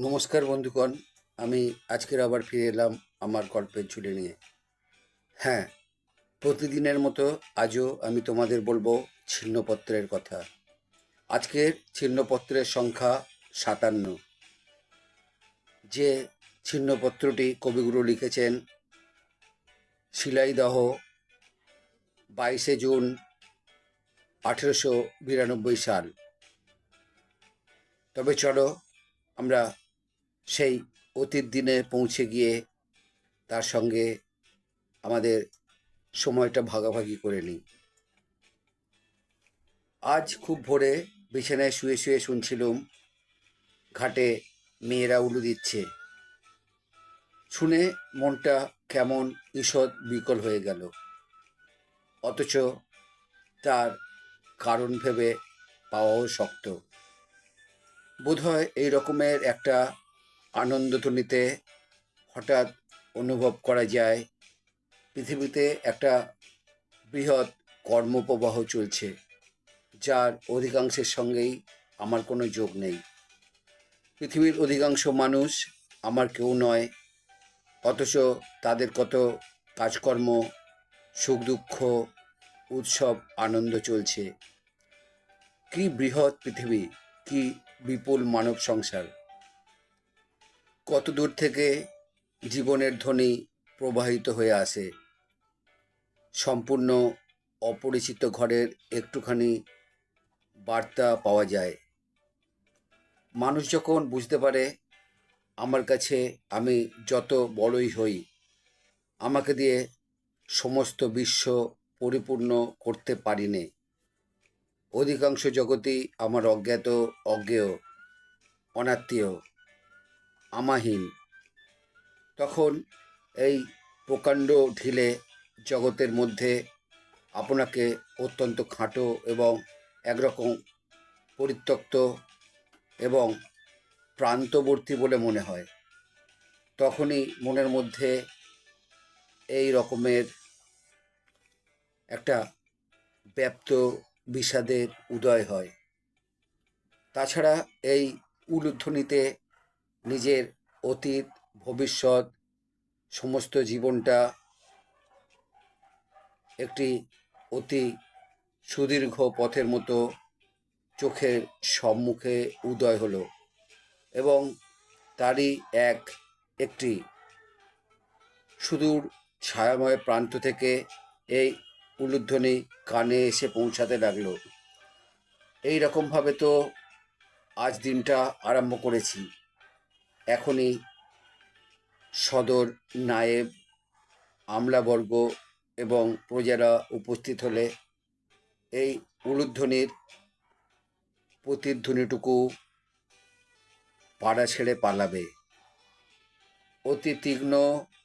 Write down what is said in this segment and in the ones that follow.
নমস্কার বন্ধুগণ, আমি আজকের আবার ফিরে এলাম আমার গল্পের ঝুলি নিয়ে। হ্যাঁ প্রতিদিনের মতো আজও আমি তোমাদের বলব ছিন্নপত্রের কথা। আজকের ছিন্নপত্রের সংখ্যা সাতান্ন। যে ছিন্নপত্রটি কবিগুরু লিখেছেন শিলাইদহ বাইশে জুন আঠেরোশো বিরানব্বই সাল। তবে চলো আমরা সেই অতীত দিনে পৌঁছে গিয়ে তার সঙ্গে আমাদের সময়টা ভাগাভাগি করে নিই। আজ খুব ভোরে বিছানায় শুয়ে শুয়ে শুনছিলুম, ঘাটে মেয়েরা উলু দিচ্ছে। শুনে মনটা কেমন ঈষৎ বিকল হয়ে গেল। অথচ তার কারণ ভেবে পাওয়াও শক্ত। বোধহয় এই রকমের একটা আনন্দধ্বনিতে হঠাৎ অনুভব করা যায়, পৃথিবীতে একটা বৃহৎ কর্মপ্রবাহ চলছে, যার অধিকাংশের সঙ্গেই আমার কোনো যোগ নেই। পৃথিবীর অধিকাংশ মানুষ আমার কেউ নয়, অথচ তাদের কত কাজকর্ম, সুখ দুঃখ, উৎসব, আনন্দ চলছে। কি বৃহৎ পৃথিবী, কি বিপুল মানব সংসার। কত দূর থেকে জীবনের ধ্বনি প্রবাহিত হয়ে আসে। সম্পূর্ণ অপরিচিত ঘরের একটুখানি বার্তা পাওয়া যায়। মানুষ যখন বুঝতে পারে, আমার কাছে আমি যত বড়ই হই, আমাকে দিয়ে সমস্ত বিশ্ব পরিপূর্ণ করতে পারিনে। অধিকাংশ জগতই আমার অজ্ঞাত, অজ্ঞেয়, অনাত্মীয় আমাহীন। তখন এই প্রকাণ্ড ঢিলে জগতের মধ্যে আপনাকে অত্যন্ত খাঁটো এবং একরকম পরিত্যক্ত এবং প্রান্তবর্তী বলে মনে হয়। তখনই মনের মধ্যে এই রকমের একটা ব্যাপ্ত বিষাদের উদয় হয়। তাছাড়া এই উলুধ্বনিতে নিজের অতীত, ভবিষ্যৎ, সমস্ত জীবনটা একটি অতি সুদীর্ঘ পথের মতো চোখের সম্মুখে উদয় হলো এবং তারই এক, একটি সুদূর ছায়াময় প্রান্ত থেকে এই উলুধ্বনি কানে এসে পৌঁছাতে লাগল। এই রকমভাবে তো আজ দিনটা আরম্ভ করেছি। এখনই সদর নায়েব, আমলাবর্গ এবং প্রজারা উপস্থিত হলে এই উলুধ্বনির প্রতিধ্বনিটুকু পাড়া ছেড়ে পালাবে। অতি তীক্ষ্ণ,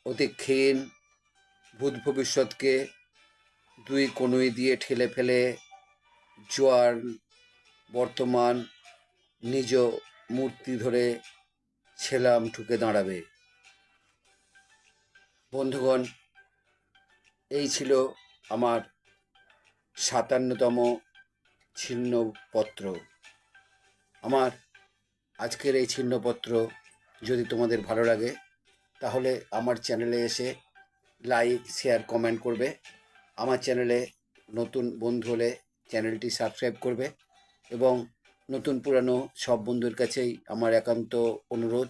অতি ক্ষীণ ভূত ভবিষ্যৎকে দুই কনুই দিয়ে ঠেলে ফেলে জোয়ার বর্তমান নিজ মূর্তি ধরে ছেলাম ঠুকে দাঁড়াবে। বন্ধুগণ, এই ছিল আমার সাতান্নতম ছিন্নপত্র। আমার আজকের এই ছিন্নপত্র যদি তোমাদের ভালো লাগে, তাহলে আমার চ্যানেলে এসে লাইক, শেয়ার, কমেন্ট করবে। আমার চ্যানেলে নতুন বন্ধু হলে চ্যানেলটি সাবস্ক্রাইব করবে এবং নতুন পুরানো সব বন্ধুর কাছেই আমার একান্ত অনুরোধ।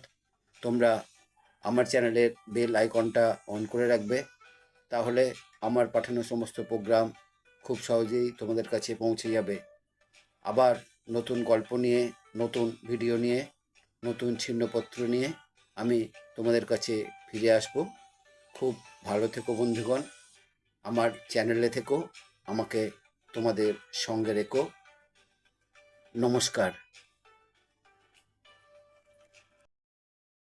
তোমরা আমার চ্যানেলের বেল আইকনটা অন করে রাখবে। তাহলে আমার পাঠানো সমস্ত প্রোগ্রাম খুব সহজেই তোমাদের কাছে পৌঁছে যাবে। আবার নতুন গল্প নিয়ে, নতুন ভিডিও নিয়ে, নতুন ছিন্নপত্র নিয়ে আমি তোমাদের কাছে ফিরে আসব। খুব ভালো থেকো বন্ধুগণ। আমার চ্যানেলে থেকো। আমাকে তোমাদের সঙ্গে রেখো। নমস্কার।